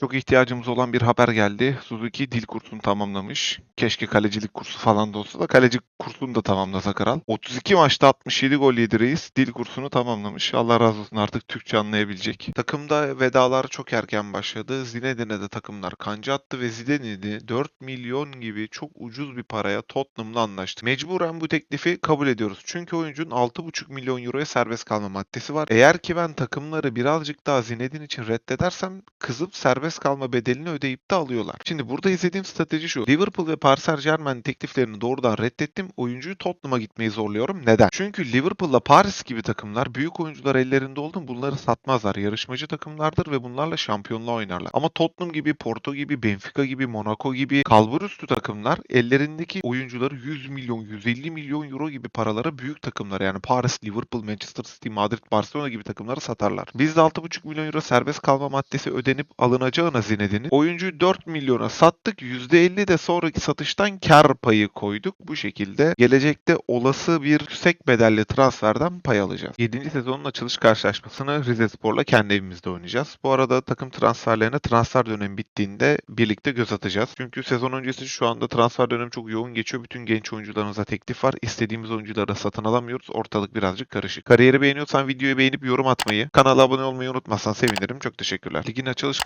Çok ihtiyacımız olan bir haber geldi. Suzuki dil kursunu tamamlamış. Keşke kalecilik kursu falan da olsa da kaleci kursunu da tamamlasa kral. 32 maçta 67 gol yedi reis. Dil kursunu tamamlamış. Allah razı olsun artık Türkçe anlayabilecek. Takımda vedalar çok erken başladı. Zinedane'e de takımlar kanca attı ve Zidane'i 4 milyon gibi çok ucuz bir paraya Tottenham'la anlaştı. Mecburen bu teklifi kabul ediyoruz. Çünkü oyuncunun 6,5 milyon euroya serbest kalma maddesi var. Eğer ki ben takımları birazcık daha Zinedine için reddedersem kızıp serbest kalma bedelini ödeyip de alıyorlar. Şimdi burada izlediğim strateji şu. Liverpool ve Paris Saint Germain tekliflerini doğrudan reddettim. Oyuncuyu Tottenham'a gitmeyi zorluyorum. Neden? Çünkü Liverpool'la Paris gibi takımlar büyük oyuncular ellerinde oldu mu bunları satmazlar. Yarışmacı takımlardır ve bunlarla şampiyonluğa oynarlar. Ama Tottenham gibi, Porto gibi, Benfica gibi, Monaco gibi kalburüstü takımlar ellerindeki oyuncuları 100 milyon, 150 milyon euro gibi paralara büyük takımlar yani Paris, Liverpool, Manchester City, Madrid, Barcelona gibi takımları satarlar. Biz de 6,5 milyon euro serbest kalma maddesi ödenip alınacağına Zinedane'in oyuncuyu 4 milyona sattık. %50 de sonraki satıştan kar payı koyduk. Bu şekilde gelecekte olası bir yüksek bedelli transferden pay alacağız. 7. sezonun açılış karşılaşmasını Rize Spor'la kendi evimizde oynayacağız. Bu arada takım transferlerine transfer dönemi bittiğinde birlikte göz atacağız. Çünkü sezon öncesi şu anda transfer dönemi çok yoğun geçiyor. Bütün genç oyuncularımıza teklif var. İstediğimiz oyuncuları satın alamıyoruz. Ortalık birazcık karışık. Kariyeri beğeniyorsan videoyu beğenip yorum atmayı, kanala abone olmayı unutmazsan sevinirim. Çok teşekkürler. Ligin açılış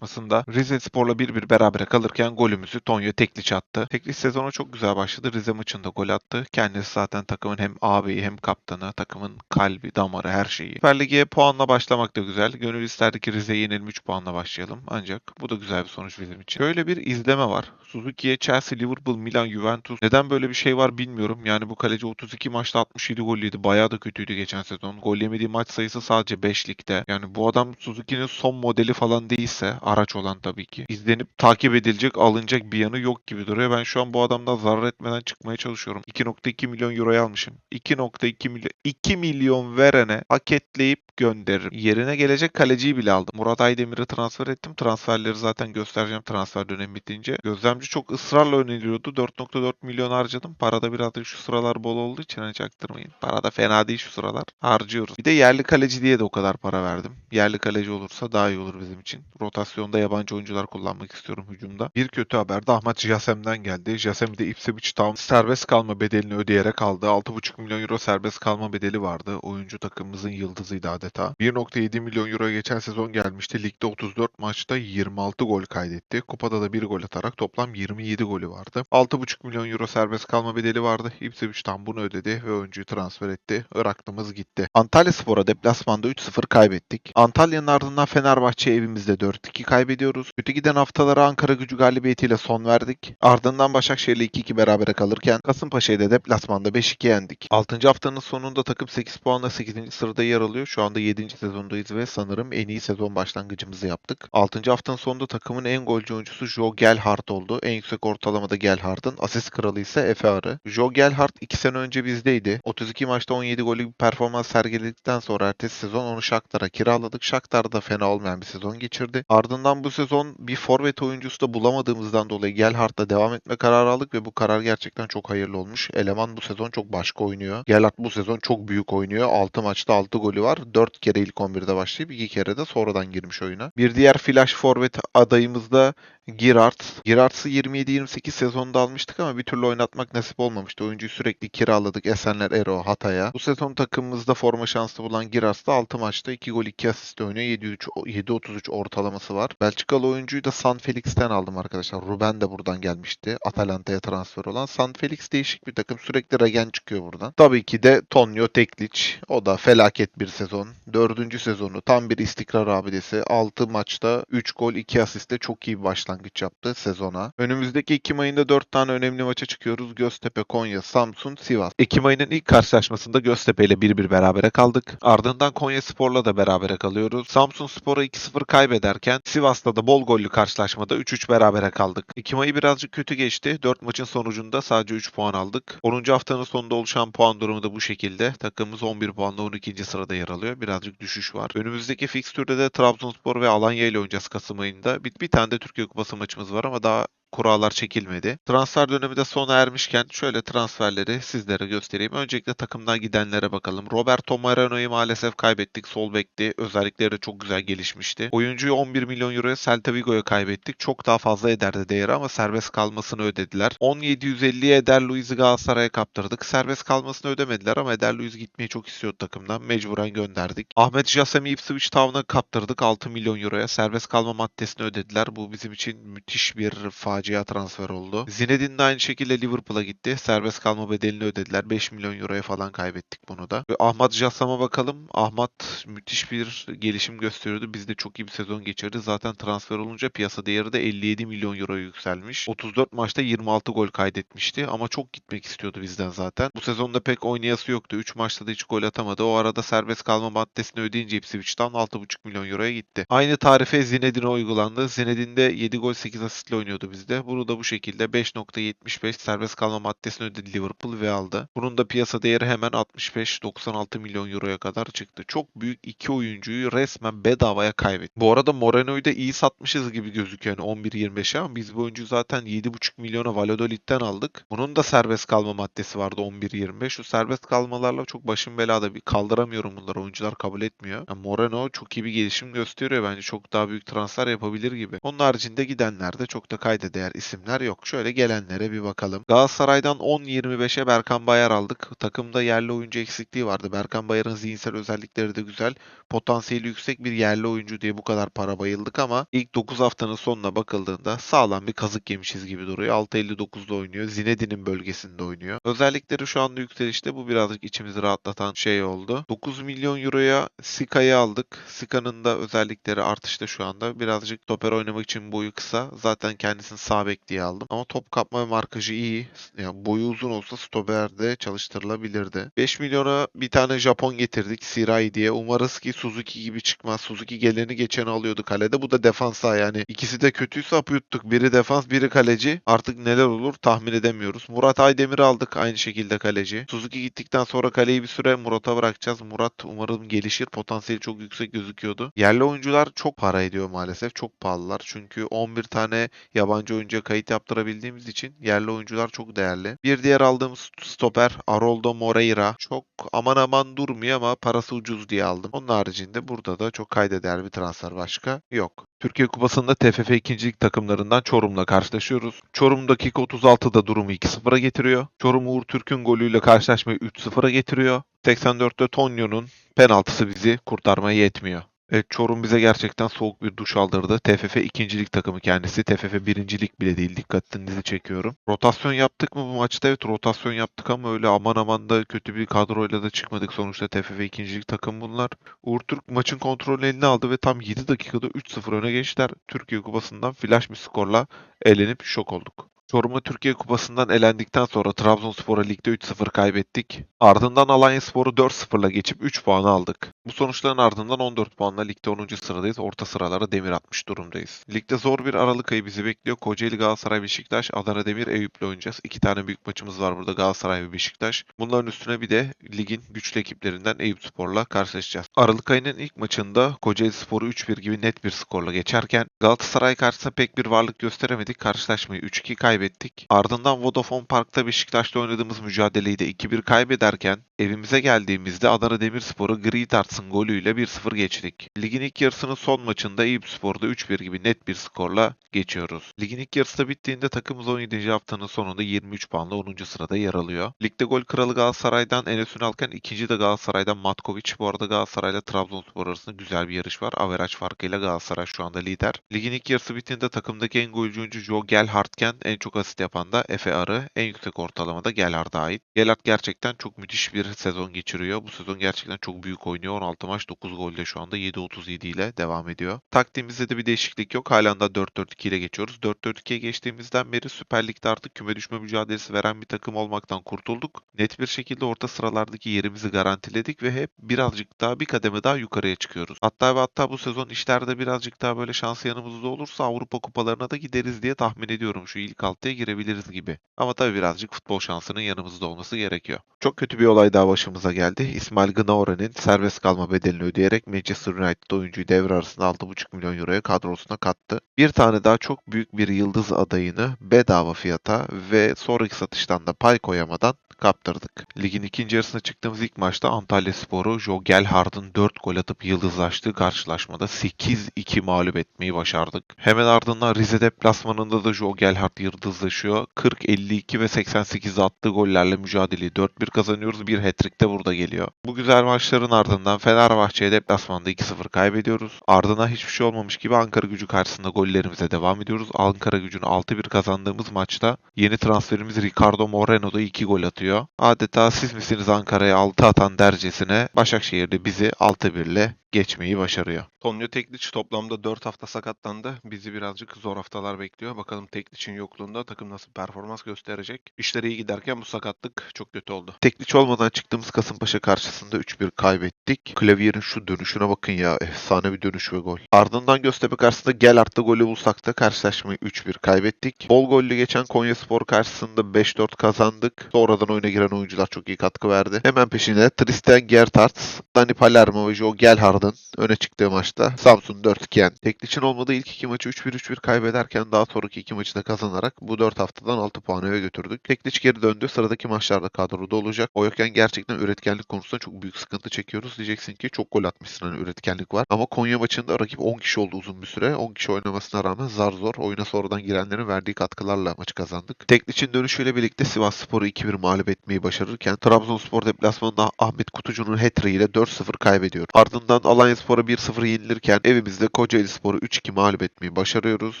karşılaşmasında Rize Spor'la 1-1 berabere kalırken golümüzü Tonyo Tekliç attı. Tekliç sezonu çok güzel başladı. Rize maçında gol attı. Kendisi zaten takımın hem ağabeyi hem kaptanı, takımın kalbi, damarı, her şeyi. Süper Lig'e puanla başlamak da güzel. Gönül isterdi ki Rize'ye yenelim 3 puanla başlayalım. Ancak bu da güzel bir sonuç bizim için. Şöyle bir izleme var. Suzuki'ye Chelsea, Liverpool, Milan, Juventus. Neden böyle bir şey var bilmiyorum. Yani bu kaleci 32 maçta 67 gol yedi. Bayağı da kötüydü geçen sezon. Gol yemediği maç sayısı sadece 5 ligde. Yani bu adam Suzuki'nin son modeli falan değilse araç olan tabii ki. izlenip takip edilecek, alınacak bir yanı yok gibi duruyor. Ben şu an bu adamdan zarar etmeden çıkmaya çalışıyorum. 2.2 milyon euroya almışım. 2.2 milyon 2 milyon verene paketleyip gönderirim. Yerine gelecek kaleciyi bile aldım. Murat Aydemir'i transfer ettim. Transferleri zaten göstereceğim transfer dönemi bitince. Gözlemci çok ısrarla öneriyordu. 4.4 milyon harcadım. Parada biraz da şu sıralar bol olduğu için hani çaktırmayın. Para da fena değil şu sıralar. Harcıyoruz. Bir de yerli kaleci diye de o kadar para verdim. Yerli kaleci olursa daha iyi olur bizim için. Rotasyonda yabancı oyuncular kullanmak istiyorum hücumda. Bir kötü haber de Ahmet Jasem'den geldi. Jasem de Ipswich Town serbest kalma bedelini ödeyerek aldı. 6.5 milyon euro serbest kalma bedeli vardı. Oyuncu takımımızın yıldızıydı adeta. 1.7 milyon euro geçen sezon gelmişti. Ligde 34 maçta 26 gol kaydetti. Kupada da 1 gol atarak toplam 27 golü vardı. 6.5 milyon euro serbest kalma bedeli vardı. Ipswich Town bunu ödedi ve oyuncuyu transfer etti. Irak'tımız gitti. Antalya Spor'a deplasmanda 3-0 kaybettik. Antalya'nın ardından Fenerbahçe evimizde 4-2 kaybediyoruz. Kötü giden haftalara Ankara gücü galibiyetiyle son verdik. Ardından Başakşehir'le 2-2 berabere kalırken Kasımpaşa'yı da deplasmanda 5-2 yendik. 6. haftanın sonunda takım 8 puanla 8. sırada yer alıyor. Şu anda 7. sezondayız ve sanırım en iyi sezon başlangıcımızı yaptık. 6. haftanın sonunda takımın en golcü oyuncusu Joe Gelhardt oldu. En yüksek ortalamada Gelhardt'ın. Asist kralı ise Efe Arı. Joe Gelhardt 2 sene önce bizdeydi. 32 maçta 17 golü bir performans sergiledikten sonra ertesi sezon onu Shakhtar'a kiraladık. Shakhtar da fena olmayan bir sezon geçirdi. Ardından bu sezon bir forvet oyuncusu da bulamadığımızdan dolayı Gelhardt'la devam etme kararı aldık ve bu karar gerçekten çok hayırlı olmuş. Eleman bu sezon çok başka oynuyor. Gelhardt bu sezon çok büyük oynuyor. 6 maçta 6 golü var. 4 kere ilk 11'de başlayıp 2 kere de sonradan girmiş oyuna. Bir diğer flash forvet adayımız da Girard. Girard'sı 27-28 sezonda almıştık ama bir türlü oynatmak nasip olmamıştı. Oyuncuyu sürekli kiraladık Esenler Ero Hatay'a. Bu sezon takımımızda forma şansı bulan Girard da 6 maçta 2 gol 2 asist oynuyor. 7.33 ortalaması var. Belçikalı oyuncuyu da San Felix'ten aldım arkadaşlar. Ruben de buradan gelmişti. Atalanta'ya transfer olan. San Felix değişik bir takım. Sürekli regen çıkıyor buradan. Tabii ki de Tonyo Teklic. O da felaket bir sezon. Dördüncü sezonu tam bir istikrar abidesi. 6 maçta 3 gol 2 asistle çok iyi bir başlangıç yaptı sezona. Önümüzdeki Ekim ayında 4 tane önemli maça çıkıyoruz. Göztepe, Konya, Samsun, Sivas. Ekim ayının ilk karşılaşmasında Göztepe ile 1-1 berabere kaldık. Ardından Konya Spor'la da berabere kalıyoruz. Samsun Spor'a 2-0 kaybederken Sivas'ta da bol gollü karşılaşmada 3-3 berabere kaldık. Ekim ayı birazcık kötü geçti. 4 maçın sonucunda sadece 3 puan aldık. 10. haftanın sonunda oluşan puan durumu da bu şekilde. Takımımız 11 puanla 12. sırada yer alıyor. Birazcık düşüş var. Önümüzdeki fikstürde de Trabzonspor ve Alanya ile oynayacağız Kasım ayında. Bir, bir tane de Türkiye Kupası maçımız var ama daha kurallar çekilmedi. Transfer dönemi de sona ermişken şöyle transferleri sizlere göstereyim. Öncelikle takımdan gidenlere bakalım. Roberto Moreno'yu maalesef kaybettik. Sol bekti. Özellikleri de çok güzel gelişmişti. Oyuncuyu 11 milyon euroya Celta Vigo'ya kaybettik. Çok daha fazla ederdi değeri ama serbest kalmasını ödediler. 1750'ye Eder Luiz'i Galatasaray'a kaptırdık. Serbest kalmasını ödemediler ama Eder Luiz gitmeyi çok istiyordu takımdan. Mecburen gönderdik. Ahmet Jassem'i Ipswich Town'a kaptırdık 6 milyon euroya. Serbest kalma maddesini ödediler. Bu bizim için müthiş bir facia transfer oldu. Zinedine de aynı şekilde Liverpool'a gitti. Serbest kalma bedelini ödediler. 5 milyon euroya falan kaybettik bunu da. Ve Ahmet Jassem'a bakalım. Ahmet müthiş bir gelişim gösteriyordu. Biz de çok iyi bir sezon geçirdi. Zaten transfer olunca piyasa değeri de 57 milyon euroya yükselmiş. 34 maçta 26 gol kaydetmişti ama çok gitmek istiyordu bizden zaten. Bu sezonda pek oynayası yoktu. 3 maçta da hiç gol atamadı. O arada serbest kalma maddesini ödeyince Ipswich'tan 6,5 milyon euroya gitti. Aynı tarife Zinedine uygulandı. Zinedine de 7 gol 8 asistle oynuyordu bizde. Bunu da bu şekilde 5.75 serbest kalma maddesini ödedi Liverpool ve aldı. Bunun da piyasa değeri hemen 65-96 milyon euroya kadar çıktı. Çok büyük iki oyuncuyu resmen bedavaya kaybetti. Bu arada Moreno'yu da iyi satmışız gibi gözüküyor yani 11-25'e ama biz bu oyuncuyu zaten 7,5 milyona Valladolid'den aldık. Bunun da serbest kalma maddesi vardı 11-25. Şu serbest kalmalarla çok başım belada bir kaldıramıyorum bunları. Oyuncular kabul etmiyor. Yani Moreno çok iyi bir gelişim gösteriyor bence. Çok daha büyük transfer yapabilir gibi. Onun haricinde gidenlerde çok da kayda değer isimler yok. Şöyle gelenlere bir bakalım. Galatasaray'dan 10-25'e Berkan Bayar aldık. Takımda yerli oyuncu eksikliği vardı. Berkan Bayar'ın zihinsel özellikleri de güzel. Potansiyeli yüksek bir yerli oyuncu diye bu kadar para bayıldık ama ilk 9 haftanın sonuna bakıldığında sağlam bir kazık yemişiz gibi duruyor. 6.59'da oynuyor. Zinedin'in bölgesinde oynuyor. Özellikleri şu anda yükselişte. Bu birazcık içimizi rahatlatan şey oldu. 9 milyon euroya Sika'yı aldık. Sika'nın da özellikleri artışta şu anda. Birazcık stoper oynamak için boyu kısa. Zaten kendisini sağ bek diye aldım. Ama top kapma ve markajı iyi. Yani boyu uzun olsa stoperde çalıştırılabilirdi. 5 milyona bir tane Japon getirdik. Sirai diye. Umarız ki Suzuki gibi çıkmaz. Suzuki geleni geçen alıyordu kalede. Bu da defansa yani. İkisi de kötüyse hapı yuttuk. Biri defans, biri kaleci. Artık neler olur tahmin edemiyoruz. Murat Aydemir'i aldık aynı şekilde kaleci. Suzuki gittikten sonra kaleyi bir süre Murat'a bırakacağız. Murat umarım gelişir. Potansiyeli çok yüksek gözüküyordu. Yerli oyuncular çok para ediyor maalesef. Çok pahalılar. Çünkü 11 tane yabancı oyuncuya kayıt yaptırabildiğimiz için yerli oyuncular çok değerli. Bir diğer aldığımız stoper Haroldo Moreira. Çok aman aman durmuyor ama parası ucuz diye aldım. Onun haricinde burada da çok kayda değer bir transfer başka yok. Türkiye Kupası'nda TFF ikincilik takımlarından Çorum'la karşılaşıyoruz. Çorum dakika 36'da durumu 2-0'a getiriyor. Çorum Uğur Türk'ün golüyle karşılaşmayı 3-0'a getiriyor. 84'te Tonyo'nun penaltısı bizi kurtarmaya yetmiyor. Evet, Çorum bize gerçekten soğuk bir duş aldırdı. TFF ikincilik takımı kendisi. TFF birincilik bile değil. Dikkatinizi çekiyorum. Rotasyon yaptık mı bu maçta? Evet rotasyon yaptık ama öyle aman aman da kötü bir kadroyla da çıkmadık. Sonuçta TFF ikincilik takım bunlar. Uğur Türk maçın kontrolünü eline aldı ve tam 7 dakikada 3-0 öne geçtiler. Türkiye Kupası'ndan flash bir skorla elenip şok olduk. Çorum'a Türkiye Kupası'ndan elendikten sonra Trabzonspor'a ligde 3-0 kaybettik. Ardından Alanyaspor'u 4-0'la geçip 3 puan aldık. Bu sonuçların ardından 14 puanla ligde 10. sıradayız. Orta sıralara demir atmış durumdayız. Ligde zor bir Aralık ayı bizi bekliyor. Kocaeli, Galatasaray, Beşiktaş, Adana Demir, Eyüp'le oynayacağız. İki tane büyük maçımız var burada Galatasaray ve Beşiktaş. Bunların üstüne bir de ligin güçlü ekiplerinden Eyüp Spor'la karşılaşacağız. Aralık ayının ilk maçında Kocaeli Spor'u 3-1 gibi net bir skorla geçerken Galatasaray karşısında pek bir varlık gösteremedik. Karşılaşmayı 3-2 kaybettik. Ardından Vodafone Park'ta Beşiktaş'ta oynadığımız mücadeleyi de 2-1 kaybederken evimize geldiğimizde Adana Demirspor'u Gritarts'ın golüyle 1-0 geçtik. Ligin ilk yarısının son maçında Eyüp Spor'da 3-1 gibi net bir skorla geçiyoruz. Ligin ilk yarısı da bittiğinde takımımız 17. haftanın sonunda 23 puanla 10. sırada yer alıyor. Ligde gol kralı Galatasaray'dan Enes Ünalken, ikinci de Galatasaray'dan Matkovic. Bu arada Galatasaray'la Trabzonspor arasında güzel bir yarış var. Averaj farkıyla Galatasaray şu anda lider. Ligin ilk yarısı bittiğinde takımdaki en golcü oyuncu Joe Gelhardtken en çok asist yapan da Efe Arı. En yüksek ortalamada Gelhardt'a ait. Gelhard gerçekten çok müthiş bir sezon geçiriyor. Bu sezon gerçekten çok büyük oynuyor. 16 maç 9 golde şu anda 7.37 ile devam ediyor. Taktiğimizde de bir değişiklik yok. Halen de 4-4-2 ile geçiyoruz. 4-4-2'ye geçtiğimizden beri Süper Lig'de artık küme düşme mücadelesi veren bir takım olmaktan kurtulduk. Net bir şekilde orta sıralardaki yerimizi garantiledik ve hep birazcık daha bir kademe daha yukarıya çıkıyoruz. Hatta ve hatta bu sezon işlerde birazcık daha böyle şans yanımızda olursa Avrupa kupalarına da gideriz diye tahmin ediyorum. Şu ilk 6 haftaya girebiliriz gibi. Ama tabii birazcık futbol şansının yanımızda olması gerekiyor. Çok kötü bir olay daha başımıza geldi. İsmail Gnaore'nin serbest kalma bedelini ödeyerek Manchester United oyuncuyu devre arasında 6,5 milyon euroya kadrosuna kattı. Bir tane daha çok büyük bir yıldız adayını bedava fiyata ve sonraki satıştan da pay koyamadan kaptırdık. Ligin ikinci yarısına çıktığımız ilk maçta Antalya Sporu Joe Gelhard'ın 4 gol atıp yıldızlaştığı karşılaşmada 8-2 mağlup etmeyi başardık. Hemen ardından Rize deplasmanında da Joe Gelhard yıldızlaşıyor. 40, 52 ve 88 attığı gollerle mücadeleyi 4-1 kazanıyoruz. Bir hat-trick de burada geliyor. Bu güzel maçların ardından Fenerbahçe'ye deplasmanda 2-0 kaybediyoruz. Ardından hiçbir şey olmamış gibi Ankara gücü karşısında gollerimize devam ediyoruz. Ankara gücünü 6-1 kazandığımız maçta yeni transferimiz Ricardo Moreno da 2 gol atıyor. Adeta siz misiniz Ankara'ya 6 atan dercesine Başakşehir'de bizi 6-1 ile geçmeyi başarıyor. Tonyo Tekliç toplamda 4 hafta sakatlandı. Bizi birazcık zor haftalar bekliyor. Bakalım Tekliç'in yokluğunda takım nasıl performans gösterecek. İşler iyi giderken bu sakatlık çok kötü oldu. Tekliç olmadan çıktığımız Kasımpaşa karşısında 3-1 kaybettik. Klavyerin şu dönüşüne bakın ya. Efsane bir dönüş ve gol. Ardından Göztepe karşısında gel artta golü bulsak da karşılaşmayı 3-1 kaybettik. Bol gollü geçen Konya Spor karşısında 5-4 kazandık. Sonradan oyuna giren oyuncular çok iyi katkı verdi. Hemen peşine Tristan Gertards, Dani Palermo ve Joe Gelhard'ın öne çıktığı maçta Samsun 4-2 Tekliç'in olmadığı ilk iki maçı 3-1-3-1 kaybederken daha sonraki iki maçı da kazanarak bu 4 haftadan 6 puan eve götürdük. Tekliç geri döndü. Sıradaki maçlarda kadroda olacak. O yokken gerçekten üretkenlik konusunda çok büyük sıkıntı çekiyoruz. Diyeceksin ki çok gol atmışsın hani üretkenlik var. Ama Konya maçında rakip 10 kişi oldu uzun bir süre. 10 kişi oynamasına rağmen zar zor oyuna sonradan girenlerin verdiği katkılarla maçı kazandık. Tekliç'in dönüşüyle birlikte Sivas Spor'u 2-1 mağlup etmeyi başarırken Trabzonspor deplasmanında Ahmet Kutucu'nun hat ile 4-0 kaybediyor. Ardından Alanya Spor'a 1-0 yenilirken evimizde Kocaeli Spor'u 3-2 mağlup etmeyi başarıyoruz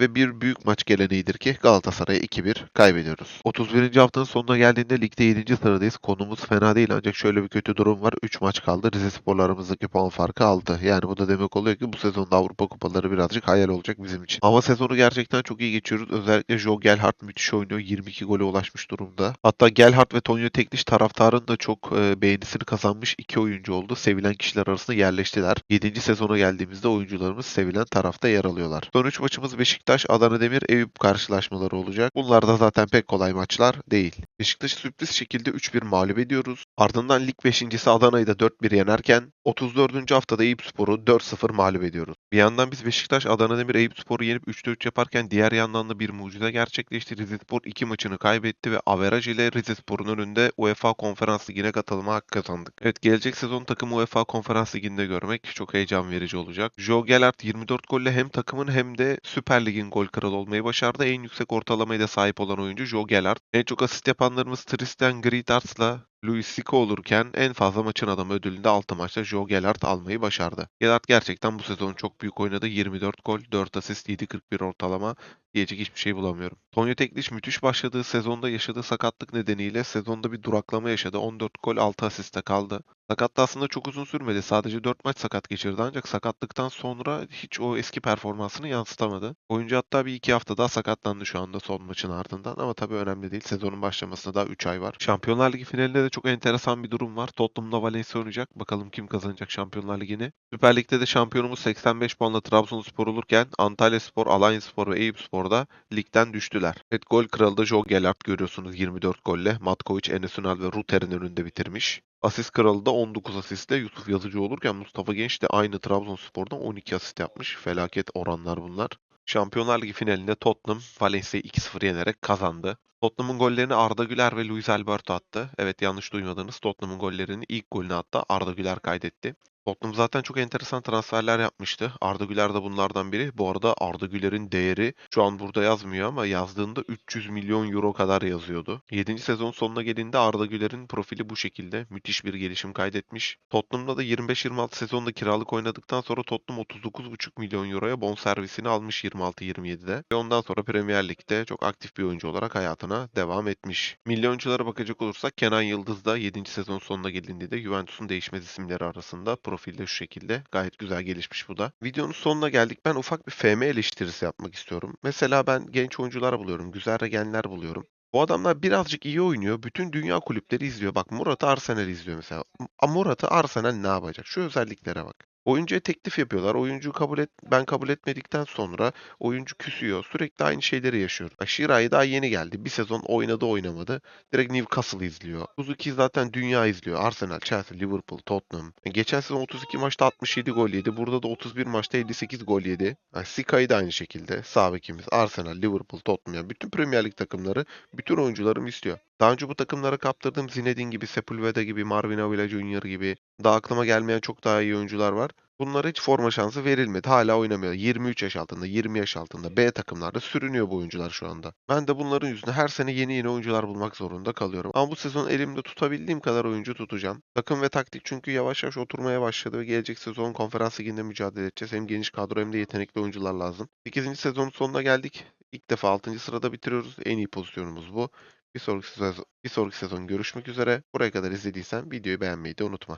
ve bir büyük maç geleneğidir ki Galatasaray'a 2-1 kaybediyoruz. 31. haftanın sonuna geldiğinde ligde 7. sıradayız. Konumuz fena değil ancak şöyle bir kötü durum var. 3 maç kaldı. Rize Spor'larımızdaki puan farkı 6. Yani bu da demek oluyor ki bu sezonda Avrupa Kupaları birazcık hayal olacak bizim için. Ama sezonu gerçekten çok iyi geçiyoruz. Özellikle Joe Gelhardt müthiş oynuyor. 22 gole ulaşmış durumda. Hatta Gelhardt ve Tonyo Tekliş taraftarın da çok beğenisini kazanmış iki oyuncu oldu. Sevilen kişiler arasında yerleştiler. 7. sezona geldiğimizde oyuncularımız sevilen tarafta yer alıyorlar. Son 3 maçımız Beşiktaş, Adana Demir, Eyüp karşılaşmaları olacak. Bunlar da zaten pek kolay maçlar değil. Beşiktaş'ı sürpriz şekilde 3-1 mağlup ediyoruz. Ardından lig 5.si Adana'yı da 4-1 yenerken 34. haftada Eyüp Spor'u 4-0 mağlup ediyoruz. Bir yandan biz Beşiktaş, Adana Demir, Eyüp Spor'u yenip 3'te 3 yaparken diğer yandan da bir mucize gerçekleşti. Rize Spor 2 maçını kaybetti ve averaj ile Rize Spor'un önünde UEFA Konferans Ligi'ne katılma hakkı kazandık. Evet gelecek sezon takımı UEFA Konferans Ligi'nde görmek çok heyecan verici olacak. Joe Gelhardt 24 golle hem takımın hem de Süper Lig'in gol kralı olmayı başardı. En yüksek ortalamaya da sahip olan oyuncu Joe Gelhardt. En çok asist yapanlarımız Tristan Gridarts'la Luis Figo olurken en fazla maçın adamı ödülünde 6 maçta Joe Gelhardt almayı başardı. Gelhardt gerçekten bu sezon çok büyük oynadı. 24 gol, 4 asist, 7.41 ortalama. Diyecek hiçbir şey bulamıyorum. Tonyo Tekliş müthiş başladığı sezonda yaşadığı sakatlık nedeniyle sezonda bir duraklama yaşadı. 14 gol 6 asiste kaldı. Sakatlığı aslında çok uzun sürmedi. Sadece 4 maç sakat geçirdi ancak sakatlıktan sonra hiç o eski performansını yansıtamadı. Oyuncu hatta bir iki hafta daha sakatlandı şu anda son maçın ardından ama tabii önemli değil. Sezonun başlamasına daha 3 ay var. Şampiyonlar Ligi finalinde de çok enteresan bir durum var. Tottenham'la Valencia oynayacak. Bakalım kim kazanacak Şampiyonlar Ligi'ni. Süper Lig'de de şampiyonumuz 85 puanla Trabzonspor olurken Antalya Spor, Alanya Spor ve Eyüp Spor'da ligden düştüler. Evet gol kralı da Joe Gelhardt görüyorsunuz 24 golle. Matkovic, Enes Ünal ve Ruter'in önünde bitirmiş. Asist kralı da 19 asistle Yusuf Yazıcı olurken Mustafa Genç de aynı Trabzonspor'dan 12 asist yapmış. Felaket oranlar bunlar. Şampiyonlar Ligi finalinde Tottenham Valencia'yı 2-0 yenerek kazandı. Tottenham'ın gollerini Arda Güler ve Luis Alberto attı. Evet yanlış duymadınız. Tottenham'ın gollerini ilk golünü hatta Arda Güler kaydetti. Tottenham zaten çok enteresan transferler yapmıştı. Arda Güler de bunlardan biri. Bu arada Arda Güler'in değeri şu an burada yazmıyor ama yazdığında 300 milyon euro kadar yazıyordu. 7. sezon sonuna geldiğinde Arda Güler'in profili bu şekilde. Müthiş bir gelişim kaydetmiş. Tottenham'da da 25-26 sezonda kiralık oynadıktan sonra Tottenham 39,5 milyon euroya bonservisini almış 26-27'de. Ve ondan sonra Premier Lig'de çok aktif bir oyuncu olarak hayatına devam etmiş. Milyonculara bakacak olursak Kenan Yıldız da 7. sezon sonuna geldiğinde de Juventus'un değişmez isimleri arasında profilde şu şekilde. Gayet güzel gelişmiş bu da. Videonun sonuna geldik. Ben ufak bir FM eleştirisi yapmak istiyorum. Mesela ben genç oyuncular buluyorum. Güzel regenler buluyorum. Bu adamlar birazcık iyi oynuyor. Bütün dünya kulüpleri izliyor. Bak Murat'ı Arsenal izliyor mesela. Murat'ı Arsenal ne yapacak? Şu özelliklere bak. Oyuncuya teklif yapıyorlar. Oyuncu kabul et ben kabul etmedikten sonra oyuncu küsüyor. Sürekli aynı şeyleri yaşıyorum. Bak Shirai daha yeni geldi. Bir sezon oynadı oynamadı. Direkt Newcastle izliyor. Suzuki zaten dünya izliyor. Arsenal, Chelsea, Liverpool, Tottenham. Geçen sezon 32 maçta 67 gol yedi. Burada da 31 maçta 58 gol yedi. Yani Sky da aynı şekilde. Sağ. Arsenal, Liverpool, Tottenham. Yani bütün Premier Lig takımları bütün oyuncularım istiyor. Daha önce bu takımlara kaptırdığım Zinedine gibi, Sepulveda gibi, Marvin Avila Junior gibi daha aklıma gelmeyen çok daha iyi oyuncular var. Bunlara hiç forma şansı verilmedi. Hala oynamıyor. 23 yaş altında, 20 yaş altında B takımlarda sürünüyor bu oyuncular şu anda. Ben de bunların yüzünden her sene yeni yeni oyuncular bulmak zorunda kalıyorum. Ama bu sezon elimde tutabildiğim kadar oyuncu tutacağım. Takım ve taktik çünkü yavaş yavaş oturmaya başladı ve gelecek sezon konferans liginde mücadele edeceğiz. Hem geniş kadro hem de yetenekli oyuncular lazım. 8. sezonun sonuna geldik. İlk defa 6. sırada bitiriyoruz. En iyi pozisyonumuz bu. Bir sonraki sezon, bir sonraki sezon görüşmek üzere. Buraya kadar izlediysen videoyu beğenmeyi de unutma.